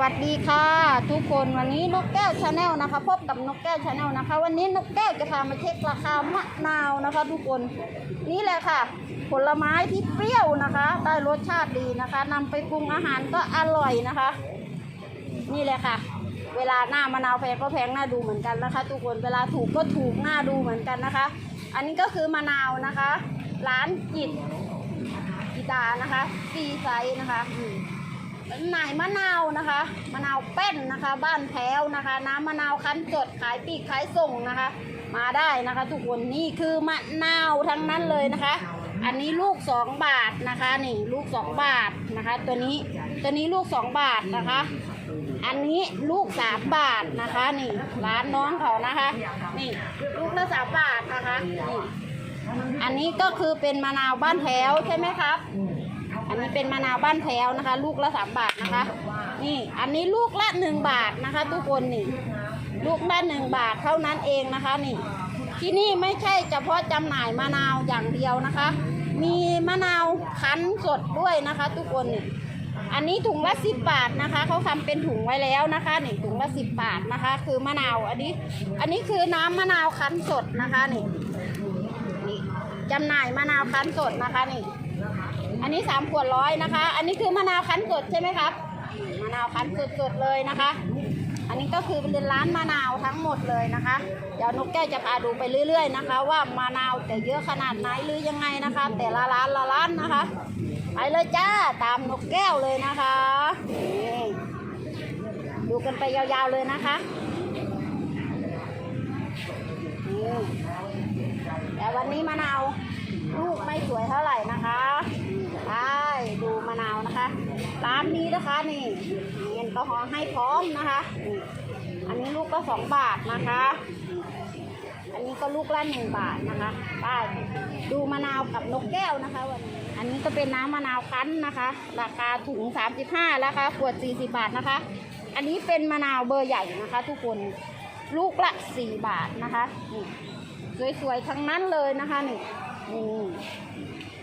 วัสดีค่ะ ทุกคนวันนี้นกแก้วชาแนลนะคะ พบกับนกแก้วชาแนลนะคะ วันนี้นกแก้วจะพามาเช็คราคามะนาวนะคะ ทุกคนนี่แหละค่ะ ผลไม้ที่เปรี้ยวนะคะ ได้รสชาติดีนะคะนำไปปรุงอาหารก็อร่อยนะคะ นี่แหละค่ะ เวลาหน้ามะนาวแพงก็แพงหน่าดูเหมือนกันนะคะ ทุกคนเวลาถูกก็ถูกหน่าดูเหมือนกันนะคะ อันนี้ก็คือมะนาวนะคะ ร้านจิตกีตานะคะซีไซส์นะคะอืม นายมะนาวนะคะ มะนาวแป้นนะคะ บ้านแพ้วนะคะ น้ำมะนาวคั้นสดขายปีกขายส่งนะคะ มาได้นะคะ ทุกคนนี่คือมะนาวทั้งนั้นเลยนะคะ อันนี้ลูกสองบาทนะคะนี่ลูกสองบาทนะคะ ตัวนี้ตัวนี้ลูกสองบาทนะคะ อันนี้ลูกสามบาทนะคะนี่ร้านน้องเขานะคะ นี่ลูกละสามบาทนะคะนี่อันนี้ก็คือเป็นมะนาวบ้านแพ้วใช่ไหมครับ อันนี้เป็นมะนาวบ้านแพ้วนะคะ ลูกละสามบาทนะคะ นี่อันนี้ลูกละหนึ่งบาทนะคะ ทุกคนนี่ ลูกละหนึ่งบาทเท่านั้นเองนะคะนี่ ที่นี่ไม่ใช่เฉพาะจำหน่ายมะนาวอย่างเดียวนะคะ มีมะนาวคั้นสดด้วยนะคะ ทุกคนนี่อันนี้ถุงละสิบบาทนะคะเขาทำเป็นถุงไว้แล้วนะคะนี่ถุงละสิบบาทนะคะ คือมะนาวอันนี้ อันนี้คือน้ำมะนาวคั้นสดนะคะนี่นี่จำหน่ายมะนาวคั้นสดนะคะนี่ อันนี้สามขวดร้อยนะคะ อันนี้คือมะนาวคั้นสดใช่ไหมครับมะนาวคั้นสดๆเลยนะคะ อันนี้ก็คือเป็นร้านมะนาวทั้งหมดเลยนะคะ เดี๋ยวนกแก้วจะพาดูไปเรื่อย ๆ นะคะ ว่ามะนาวจะเยอะขนาดไหนหรือยังไงนะคะ แต่ละร้านละร้านนะคะ ไปเลยจ้าตามนกแก้วเลยนะคะดูกันไปยาวๆเลยนะคะแต่วันนี้มะนาวลูกไม่สวยเท่าไหร่นะคะ ใช่ดูมะนาวนะคะ ร้านนี้นะคะนี่มีแอลกอฮอให้พร้อมนะคะอันนี้ลูกก็สองบาทนะคะ อันนี้ก็ลูกละหนึ่งบาทนะคะไป้าดูมะนาวกับนกแก้วนะคะวันนี้อันนี้ก็เป็นน้ำมะนาวคั้นนะคะ ราคาถุง 35ราคาขวด 40 บาทนะคะ อันนี้เป็นมะนาวเบอร์ใหญ่นะคะ ทุกคนลูกละ4บาทนะคะนี่สวยๆทั้งนั้นเลยนะคะนี่นี่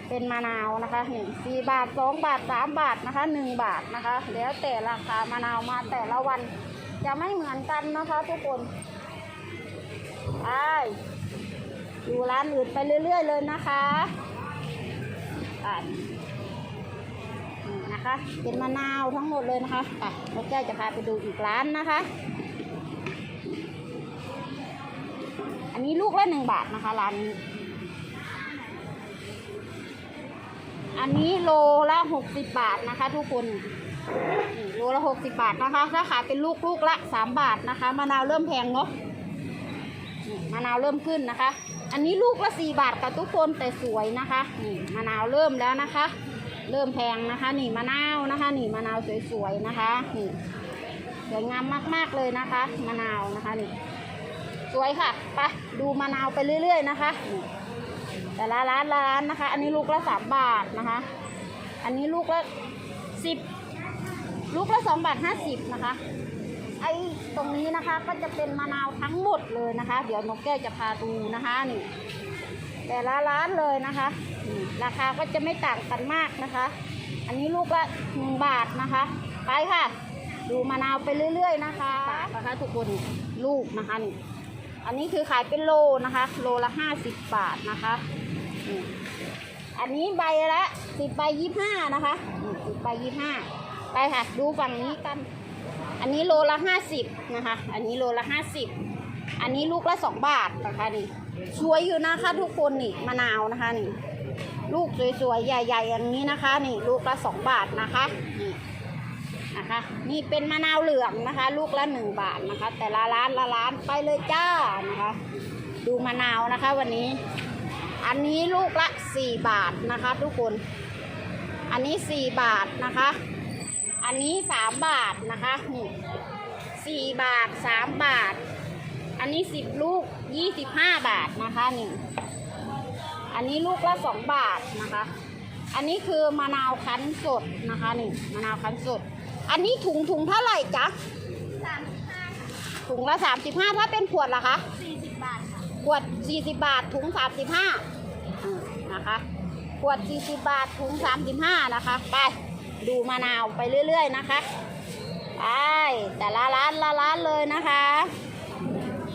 เป็นมะนาวนะคะหนี่สี่บาทสองบาทสามบาทนะคะหนึ่งบาทนะคะ แล้วแต่ราคามะนาวมาแต่ละวันจะไม่เหมือนกันนะคะทุกคนไปดูร้านอื่นไปเรื่อย ๆ เลยนะคะไปนะคะ เป็นมะนาวทั้งหมดเลยนะคะอะนกแก้จะพาไปดูอีกร้านนะคะ อันนี้ลูกละหนึ่งบาทนะคะร้านนี้ อันนี้โลละหกสิบบาทนะคะ ทุกคนนี่โลละหกสิบบาทนะคะถ้าขายเป็นลูกลูกละสามบาทนะคะมะนาวเริ่มแพงเนาะนี่มะนาวเริ่มขึ้นนะคะ อันนี้ลูกละสี่บาทกับทุกคนแต่สวยนะคะนี่มะนาวเริ่มแล้วนะคะ เริ่มแพงนะคะ นี่มะนาวนะคะนี่มะนาวสวยๆนะคะนี่สวยงามมากๆเลยนะคะมะนาวนะคะนี่สวยค่ะไปดูมะนาวไปเรื่อย ๆ นะคะนี่ แต่ละร้านละร้านนะคะ อันนี้ลูกละสามบาทนะคะ อันนี้ลูกละสิบลูกละสองบาทห้าสิบนะคะไอ้ตรงนี้นะคะก็จะเป็นมะนาวทั้งหมดเลยนะคะ เดี๋ยวนกแก้วจะพาดูนะคะนี่แต่ละร้านเลยนะคะนี่ราคาก็จะไม่ต่างกันมากนะคะ อันนี้ลูกละหนึ่งบาทนะคะ ไปค่ะ ดูมะนาวไปเรื่อย ๆ นะคะนะคะทุกคนลูกนะคะนี่อันนี้คือขายเป็นโลนะคะ โลละห้าสิบบาทนะคะนี่ อันนี้ใบละสิบใบยี่ห้านะคะสิบใบยี่ห้าไปค่ะ ดูฝั่งนี้กัน อันนี้โลละห้าสิบนะคะ อันนี้โลละห้าสิบอันนี้ลูกละสองบาทนะคะนี่สวยอยู่นะคะทุกคนนี่มะนาวนะคะนี่ ลูกสวยๆใหญ่ๆอย่างนี้นะคะ นี่ลูกละสองบาทนะคะนี่นะคะ นี่เป็นมะนาวเหลืองนะคะ ลูกละหนึ่งบาทนะคะ แต่ละร้านละร้านไปเลยจ้านะคะ ดูมะนาวนะคะวันนี้ อันนี้ลูกละสี่บาทนะคะ ทุกคน อันนี้สี่บาทนะคะ อันนี้สามบาทนะคะนี่สี่บาทสามบาท อันนี้สิบลูกยี่สิบห้าบาทนะคะนี่อันนี้ลูกละสองบาทนะคะ อันนี้คือมะนาวคั้นสดนะคะนี่มะนาวคั้นสด อันนี้ถุงถุงเท่าไหร่จ๊ะสามสิบห้าถุงละสามสิบห้าถ้าเป็นขวดล่ะคะสี่สิบบาทค่ะขวดสี่สิบบาท ถุงสามสิบห้า นะคะ ขวดสี่สิบาท ถุงสามสิบห้านะคะ ไป ดูมะนาวไปเรื่อย ๆ นะคะ ไป แต่ละร้านละร้านเลยนะคะ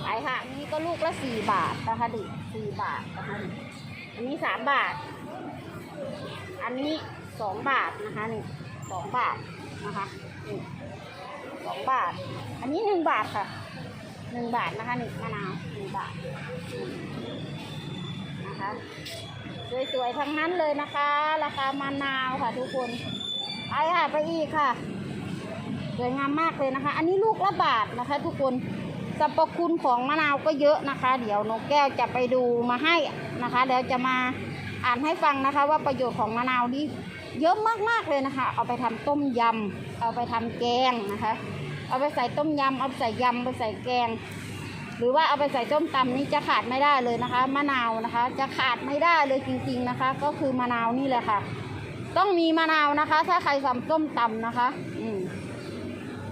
ไปค่ะอันนี้ก็ลูกละสี่บาทนะคะดิสี่บาทนะคะดิอันนี้สามบาท อันนี้สองบาทนะคะนี่สองบาทนะคะนี่สองบาท อันนี้หนึ่งบาทค่ะหนึ่งบาทนะคะนี่มะนาวหนึ่งบาท นะคะสวยๆทั้งนั้นเลยนะคะ ราคามะนาวค่ะทุกคนไปค่ะไปอีกค่ะสวยงามมากเลยนะคะ อันนี้ลูกละบาทนะคะ ทุกคนสรรพคุณของมะนาวก็เยอะนะคะ เดี๋ยวนกแก้วจะไปดูมาให้นะคะเดี๋ยวจะมาอ่านให้ฟังนะคะ ว่าประโยชน์ของมะนาวนี่เยอะมากๆเลยนะคะ เอาไปทำต้มยำเอาไปทำแกงนะคะ เอาไปใส่ต้มยำเอาใส่ยำไปใส่แกง หรือว่าเอาไปใส่ต้มตำนี่จะขาดไม่ได้เลยนะคะ มะนาวนะคะ จะขาดไม่ได้เลยจริงๆนะคะ ก็คือมะนาวนี่แหละค่ะ ต้องมีมะนาวนะคะ ถ้าใครทำต้มตำนะคะ อืม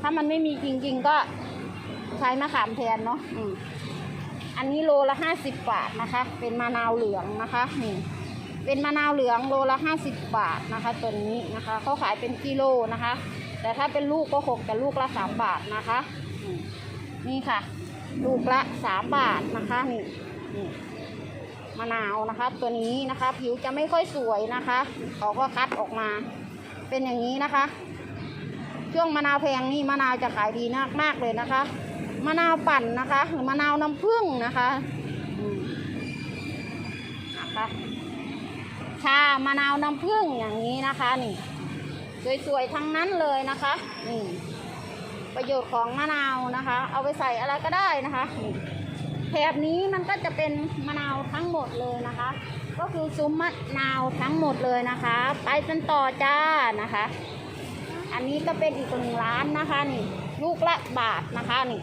ถ้ามันไม่มีจริง ๆ ก็ใช้มะขามแทนเนาะอืมอันนี้โลละห้าสิบบาทนะคะ เป็นมะนาวเหลืองนะคะนี่เป็นมะนาวเหลืองโลละห้าสิบบาทนะคะตัวนี้นะคะเขาขายเป็นกิโลนะคะ แต่ถ้าเป็นลูกก็หกแต่ลูกละสามบาทนะคะนี่ค่ะ ลูกละสามบาทนะคะนี่นี่มะนาวนะคะ ตัวนี้นะคะ ผิวจะไม่ค่อยสวยนะคะเขาก็คัดออกมา เป็นอย่างนี้นะคะ ช่วงมะนาวแพงนี่มะนาวจะขายดีมากมากเลยนะคะมะนาวปั่นนะคะหรือมะนาวน้ำผึ้งนะคะอืมนะคะชามะนาวน้ำผึ้งอย่างนี้นะคะนี่สวยๆทั้งนั้นเลยนะคะนี่ ประโยชน์ของมะนาวนะคะ เอาไปใส่อะไรก็ได้นะคะแถบนี้มันก็จะเป็นมะนาวทั้งหมดเลยนะคะ ก็คือซุ้มมะนาวทั้งหมดเลยนะคะ ไปกันต่อจ้านะคะ อันนี้ก็เป็นอีกหนึ่งร้านนะคะนี่ลูกละบาทนะคะนี่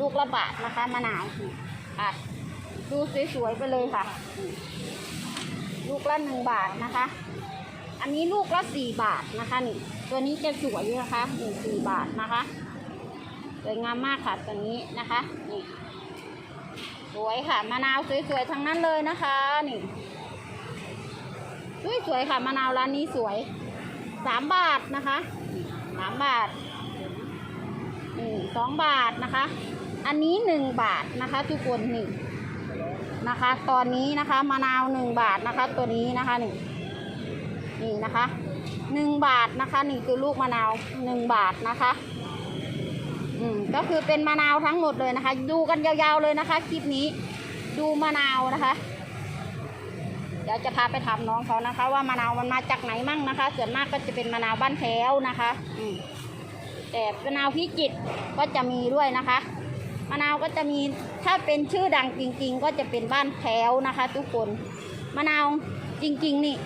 ลูกละบาทนะคะมะนาวนี่ค่ะดูสวยๆไปเลยค่ะ ลูกละหนึ่งบาทนะคะ อันนี้ลูกละสี่บาทนะคะนี่ตัวนี้จะสวยนะคะหนี่งสี่บาทนะคะสวยงามมากค่ะตัวนี้นะคะนี่สวยค่ะมะนาวสวยๆทั้งนั้นเลยนะคะนี่สวยๆค่ะมะนาวร้านนี้สวยสามบาทนะคะสามบาทนี่สองบาทนะคะ อันนี้หนึ่งบาทนะคะ ทุกคนนี่นะคะ ตอนนี้นะคะมะนาวหนึ่งบาทนะคะ ตัวนี้นะคะนี่ นี่นะคะหนึ่งบาทนะคะนี่คือลูกมะนาวหนึ่งบาทนะคะ อืมก็คือเป็นมะนาวทั้งหมดเลยนะคะ ดูกันยาวๆเลยนะคะ คลิปนี้ดูมะนาวนะคะ เดี๋ยวจะพาไปถามน้องเขานะคะ ว่ามะนาวมันมาจากไหนมั่งนะคะ ส่วนมากก็จะเป็นมะนาวบ้านแถวนะคะ อืมแต่มะนาวพิจิตรก็จะมีด้วยนะคะมะนาวก็จะมีถ้าเป็นชื่อดังจริง ๆ ก็จะเป็นบ้านแถวนะคะ ทุกคนมะนาวจริง ๆ นี่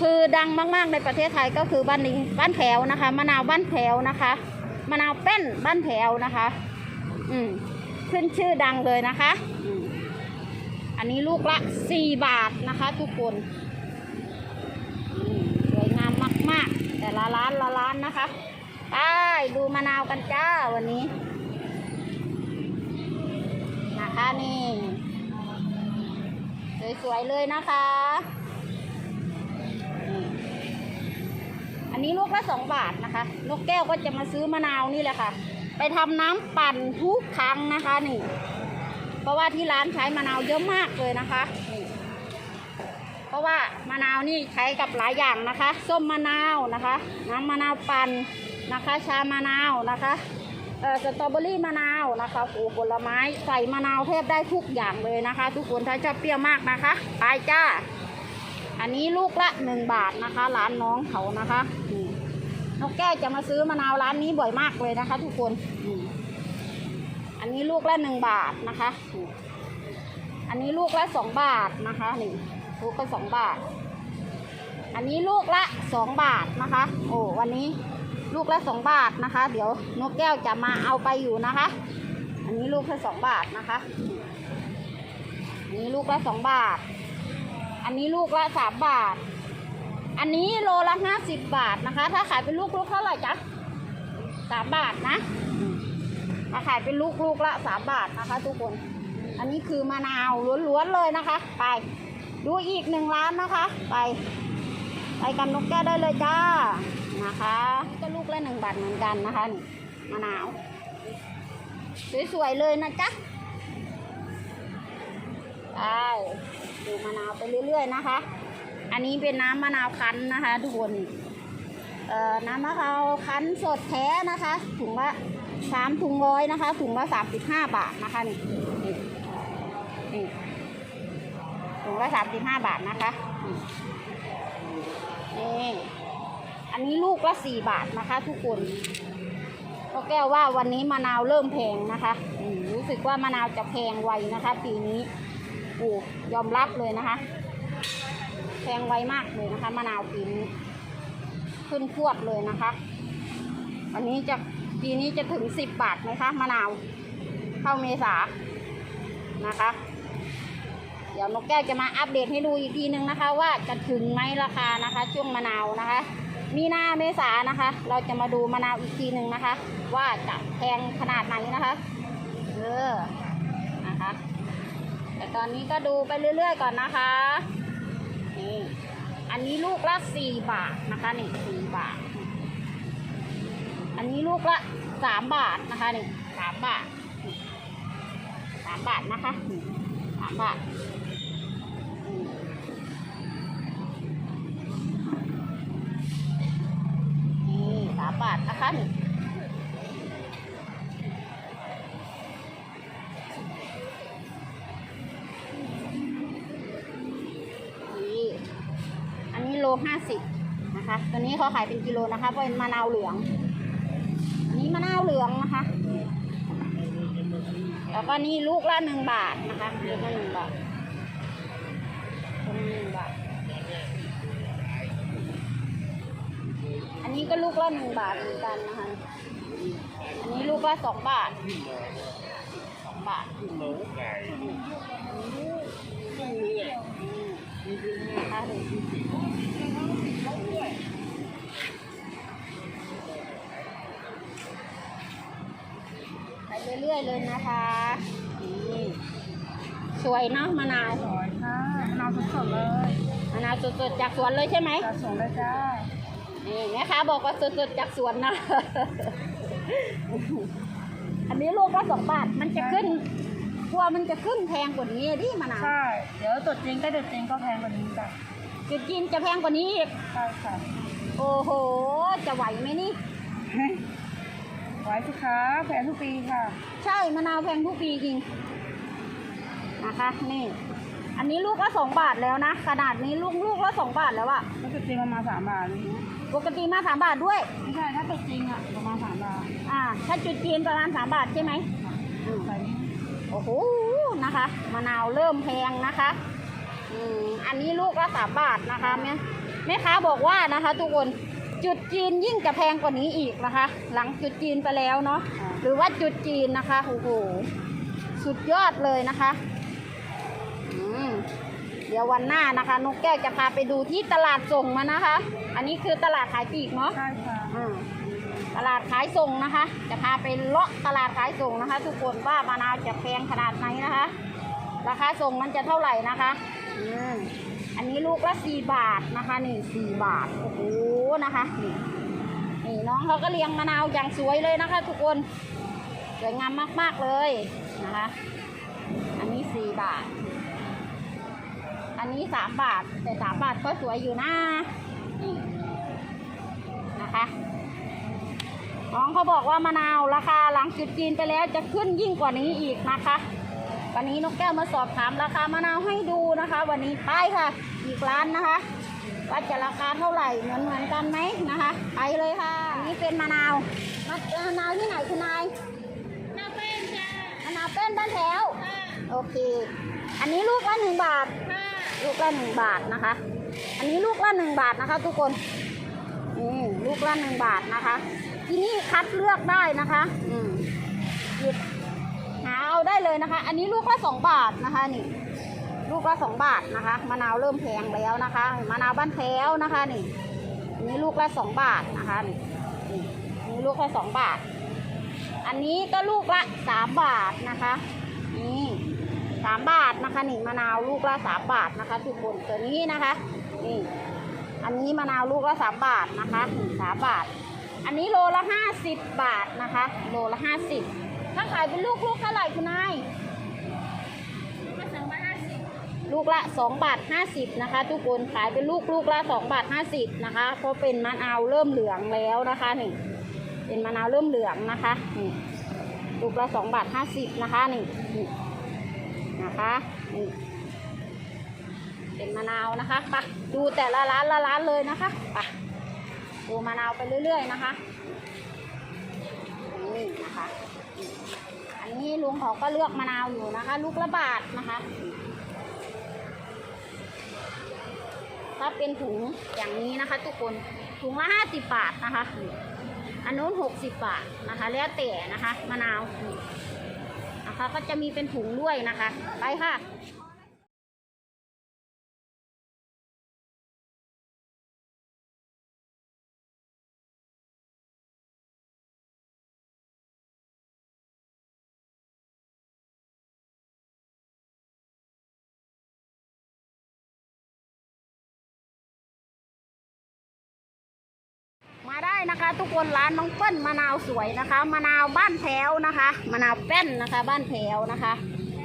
คือดังมากๆในประเทศไทยก็คือบ้านนี้บ้านแถวนะคะมะนาวบ้านแถวนะคะมะนาวเป้นบ้านแถวนะคะ อืมขึ้นชื่อดังเลยนะคะอืมอันนี้ลูกละสี่บาทนะคะ ทุกคนสวยงามมากๆ แต่ละร้านละร้านนะคะไปดูมะนาวกันจ้าวันนี้ นะคะนี่ สวยๆเลยนะคะ นนี้ลูกละสองบาทนะคะ นกแก้วก็จะมาซื้อมะนาวนี่แหละค่ะ ไปทำน้ำปั่นทุกครั้งนะคะนี่เพราะว่าที่ร้านใช้มะนาวเยอะมากเลยนะคะนี่เพราะว่ามะนาวนี่ใช้กับหลายอย่างนะคะ ส้มมะนาวนะคะ น้ำมะนาวปั่นนะคะ ชามะนาวนะคะเอ่อสตรอเบอรี่มะนาวนะคะโอ้ผลไม้ใส่มะนาวแทบได้ทุกอย่างเลยนะคะ ทุกคนถ้าชอบเปรี้ยวมากนะคะ ไปจ้า อันนี้ลูกละหนึ่งบาทนะคะ ร้านน้องเขานะคะ นกแก้วจะมาซื้อมะนาวร้านนี้บ่อยมากเลยนะคะ ทุกคนอันนี้ลูกละหนึ่งบาทนะคะ อันนี้ลูกละสองบาทนะคะนี่ลูกละสองบาท อันนี้ลูกละสองบาทนะคะ โอ้วันนี้ลูกละสองบาทนะคะ เดี๋ยวนกแก้วจะมาเอาไปอยู่นะคะ อันนี้ลูกละสองบาทนะคะ อันนี้ลูกละสองบาท อันนี้ลูกละสามบาท อันนี้โลละห้าสิบบาทนะคะ ถ้าขายเป็นลูกลูกเท่าไหร่จ๊ะสามบาทนะมาขายเป็นลูกลูกละสามบาทนะคะ ทุกคน อันนี้คือมะนาวล้วนๆเลยนะคะ ไป ดูอีกหนึ่งร้านนะคะ ไป ไปกันนกแก้วได้เลยจ้านะคะ ก็ลูกละหนึ่งบาทเหมือนกันนะคะนี่มะนาว สวยๆเลยนะจ๊ะได้ดูมะนาวไปเรื่อยๆนะคะ อันนี้เป็นน้ำมะนาวคั้นนะคะทุกคนเอ่อน้ำมะนาวคั้นสดแท้นะคะถุงละสามถุงร้อยนะคะถุงละสามสิบห้าบาทนะคะนี่นี่ถุงละสามสิบห้าบาทนะคะนี่อันนี้ลูกละสี่บาทนะคะ ทุกคนก็แก้วว่าวันนี้มะนาวเริ่มแพงนะคะรู้สึกว่ามะนาวจะแพงไวนะคะ ปีนี้โอ้ยอมรับเลยนะคะ แพงไวมากเลยนะคะมะนาวปีนี้ขึ้นพวดเลยนะคะ อันนี้จะปีนี้จะถึงสิบบาทไหมคะมะนาว เข้าเมษานะคะ เดี๋ยวนกแก้วจะมาอัปเดตให้ดูอีกทีนึงนะคะ ว่าจะถึงไหมราคานะคะ ช่วงมะนาวนะคะ มีหน้าเมษานะคะ เราจะมาดูมะนาวอีกทีหนึ่งนะคะ ว่าจะแพงขนาดไหนนะคะเออนะคะแต่ตอนนี้ก็ดูไปเรื่อย ๆ ก่อนนะคะ นี่ อันนี้ลูกละสี่บาทนะคะนี่สี่บาท อันนี้ลูกละสามบาทนะคะนี่สามบาทสามบาทนะคะสามบาทอืมนี่สามบาทนะคะนี่ นะคะตัวนี้เขาขายเป็นกิโลนะคะเพราะเป็นมะนาวเหลืองอันนี้มะนาวเหลืองนะคะ แล้วก็นี่ลูกละหนึ่งบาทนะคะลูกละหนึ่งบาทตัวนี้หนึ่งบาท อันนี้ก็ลูกละหนึ่งบาทเหมือนกันนะคะ อันนี้ลูกละสองบาทสองบาทอืมนะคะ เรื่อยๆเลยนะคะนี่สวยเนาะมะนาวสวยค่ะมะนาวสดๆเลยมะนาวสดๆจากสวนเลยใช่ไหมจัดส่งเลยจ้านี่แม่ค้าบอกว่าสดๆจากสวนนะ อันนี้ลูกละสองบาทมันจะขึ้นกลัวมันจะขึ้นแพงกว่านี้ดิมะนาวใช่เดี๋ยวตดจริงใกล้ตดจริงก็แพงกว่านี้จ้ะจุดจีนจะแพงกว่านี้อีกใช่ค่ะโอ้โห จะไหวไหมนี่ ไว้สิคะแพงทุกปีค่ะ ใช่มะนาวแพงทุกปีจริงนะคะนี่ อันนี้ลูกละสองบาทแล้วนะขนาดนี้ลูกลูกละสองบาทแล้วอะแล้วตดจริงประมาณสามบาทเลยปกติมาสามบาทด้วย ไม่ใช่ถ้าตดจริงอะประมาณสามบาทอ่า ถ้าจุดจีนประมาณสามบาทใช่ไหมอืมใส่นี่โอ้โหนะคะมะนาวเริ่มแพงนะคะอืมอันนี้ลูกละสามบาทนะคะแม่แม่ค้าบอกว่านะคะ ทุกคน จุดจีนยิ่งจะแพงกว่านี้อีกนะคะ หลังจุดจีนไปแล้วเนาะหรือว่าจุดจีนนะคะโอ้โหสุดยอดเลยนะคะอืมเดี๋ยววันหน้านะคะนกแก้วจะพาไปดูที่ตลาดส่งมานะคะ อันนี้คือตลาดขายปลีกเนาะใช่ค่ะอืมตลาดขายส่งนะคะ จะพาไปเลาะตลาดขายส่งนะคะ ทุกคนว่ามะนาวจะแพงขนาดไหนนะคะ ราคาส่งมันจะเท่าไหร่นะคะ อันนี้ลูกละสี่บาทนะคะนี่สี่บาทโอ้โหนะคะนี่นี่น้องเขาก็เลี้ยงมะนาวอย่างสวยเลยนะคะ ทุกคนสวยงามมากๆเลยนะคะ อันนี้สี่บาท อันนี้สามบาท แต่สามบาทก็สวยอยู่นะนี่นะคะน้องเขาบอกว่ามะนาวราคาหลังจุดจีนไปแล้วจะขึ้นยิ่งกว่านี้อีกนะคะ วันนี้นกแก้วมาสอบถามราคามะนาวให้ดูนะคะ วันนี้ไปค่ะ อีกร้านนะคะว่าจะราคาเท่าไหร่เหมือนเหมือนกันไหมนะคะ ไปเลยค่ะอันนี้เป็นมะนาวมะมะนาวที่ไหนคุณนายหน้าเป็นจ้ามะนาวเป็นบ้านแถวค่ะโอเค อันนี้ลูกละหนึ่งบาทค่ะลูกละหนึ่งบาทนะคะ อันนี้ลูกละหนึ่งบาทนะคะ ทุกคนนี่ลูกละหนึ่งบาทนะคะ ที่นี่คัดเลือกได้นะคะ อืมหยิบหา เอาได้เลยนะคะ อันนี้ลูกละสองบาทนะคะนี่ ลูกละสองบาทนะคะมะนาวเริ่มแพงแล้วนะคะมะนาวบ้านแถวนะคะนี่อันนี้ลูกละสองบาทนะคะนี่นี่ลูกละสองบาท อันนี้ก็ลูกละสามบาทนะคะนี่สามบาทนะคะนี่มะนาวลูกละสามบาทนะคะทุกคนตัวนี้นะคะนี่อันนี้มะนาวลูกละสามบาทนะคะสามบาท อันนี้โลละห้าสิบบาทนะคะ โลละห้าสิบ ถ้าขายเป็นลูกลูกเท่าไหร่คุณนายมาสองร้อยห้าสิบลูกละสองบาทห้าสิบนะคะ ทุกคนขายเป็นลูกลูกละสองบาทห้าสิบนะคะเพราะเป็นมะนาวเริ่มเหลืองแล้วนะคะนี่เป็นมะนาวเริ่มเหลืองนะคะนี่ลูกละสองบาทห้าสิบนะคะนี่นี่นะคะนี่เป็นมะนาวนะคะไปดูแต่ละร้านละร้านเลยนะคะไปดูมะนาวไปเรื่อย ๆ นะคะนี่นะคะ อันนี้ลุงเขาก็เลือกมะนาวอยู่นะคะ ลูกละบาทนะคะ ถ้าเป็นถุงอย่างนี้นะคะ ทุกคนถุงละห้าสิบบาทนะคะอันนู้นหกสิบบาทนะคะ แล้วแต่นะคะมะนาวนะคะ ก็จะมีเป็นถุงด้วยนะคะ ไปค่ะ มาได้นะคะ ทุกคนร้านน้องเปิ้ลมะนาวสวยนะคะมะนาวบ้านแถวนะคะมะนาวแป้นนะคะ บ้านแถวนะคะ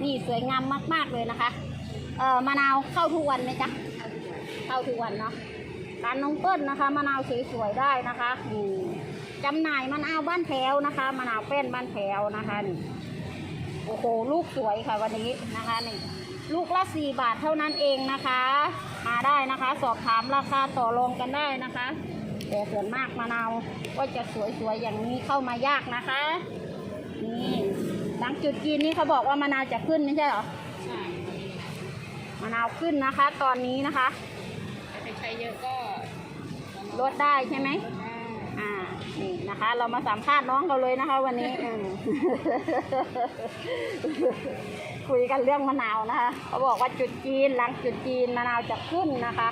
นี่สวยงามมากๆเลยนะคะเอ่อมะนาวเข้าทุกวันไหมจ๊ะเข้าทุกวันเนาะร้านน้องเปิ้ลนะคะมะนาวสวยๆได้นะคะอืมจำหน่ายมะนาวบ้านแถวนะคะมะนาวแป้นบ้านแถวนะคะนี่โอ้โหลูกสวยค่ะวันนี้นะคะนี่ลูกละสี่บาทเท่านั้นเองนะคะ มาได้นะคะ สอบถามราคาต่อรองกันได้นะคะ แต่ส่วนมากมะนาวก็จะสวยๆอย่างนี้เข้ามายากนะคะ นี่หลังจุดจีนนี่เขาบอกว่ามะนาวจะขึ้นไม่ใช่เหรอใช่มะนาวขึ้นนะคะ ตอนนี้นะคะถ้าไปใช้เยอะก็ลดได้ใช่ไหมได้อ่านี่นะคะ เรามาสัมภาษณ์น้องเขาเลยนะคะ วันนี้อืมคุยกันเรื่องมะนาวนะคะ เขาบอกว่าจุดจีนหลังจุดจีนมะนาวจะขึ้นนะคะ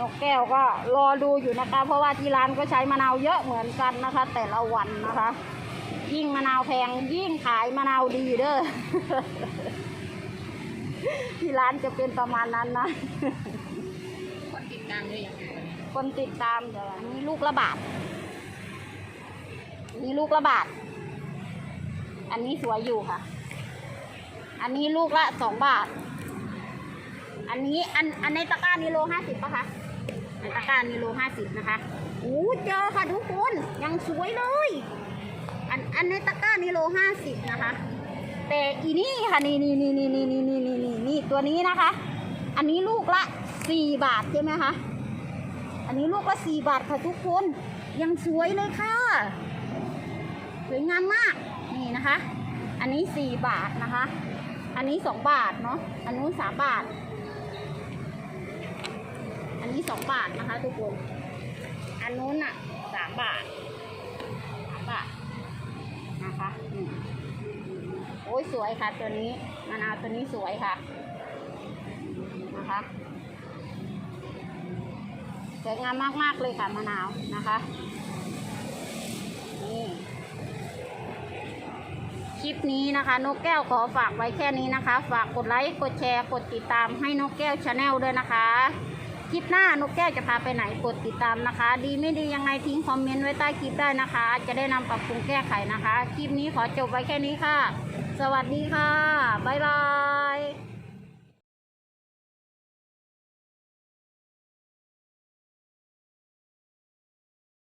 นกแก้วก็รอดูอยู่นะคะ เพราะว่าที่ร้านก็ใช้มะนาวเยอะเหมือนกันนะคะ แต่ละวันนะคะ ยิ่งมะนาวแพงยิ่งขายมะนาวดีเด้อที่ร้านจะเป็นประมาณนั้นนะคนติดตามด้วยอย่างไรคนติดตามเดี๋ยวอันนี้ลูกละบาทอันนี้ลูกละบาท อันนี้สวยอยู่ค่ะ อันนี้ลูกละสองบาท อันนี้อันอันในตะกร้านี้โลห้าสิบปะคะใน ตะกร้านี้โลห้าสิบนะคะอู้เจอค่ะทุกคนยังสวยเลย อันอันในตะกร้านี้โลห้าสิบนะคะ แต่อีนี่ค่ะนี่นี่นี่นี่นี่นี่นี่นี่นี่นี่ตัวนี้นะคะ อันนี้ลูกละสี่บาทใช่ไหมคะอันนี้ลูกละสี่บาทค่ะทุกคนยังสวยเลยค่ะสวยงามมากนี่นะคะ อันนี้สี่บาทนะคะ อันนี้สองบาทเนาะอันนู้นสามบาท อันนี้สองบาทนะคะทุกคน อันนู้นอะสามบาทสามบาทนะคะโอ้ยสวยค่ะตัวนี้มะนาวตัวนี้สวยค่ะนะคะสวยงามมากๆเลยค่ะมะนาวนะคะนี่คลิปนี้นะคะ นกแก้วขอฝากไว้แค่นี้นะคะ ฝากกดไลค์ กดแชร์ กดติดตามให้นกแก้วชาแนลด้วยนะคะ คลิปหน้านกแก้วจะพาไปไหนกดติดตามนะคะ ดีไม่ดียังไงทิ้งคอมเมนต์ไว้ใต้คลิปได้นะคะ จะได้นำปรับปรุงแก้ไขนะคะ คลิปนี้ขอจบไว้แค่นี้ค่ะ สวัสดีค่ะ บ๊ายบาย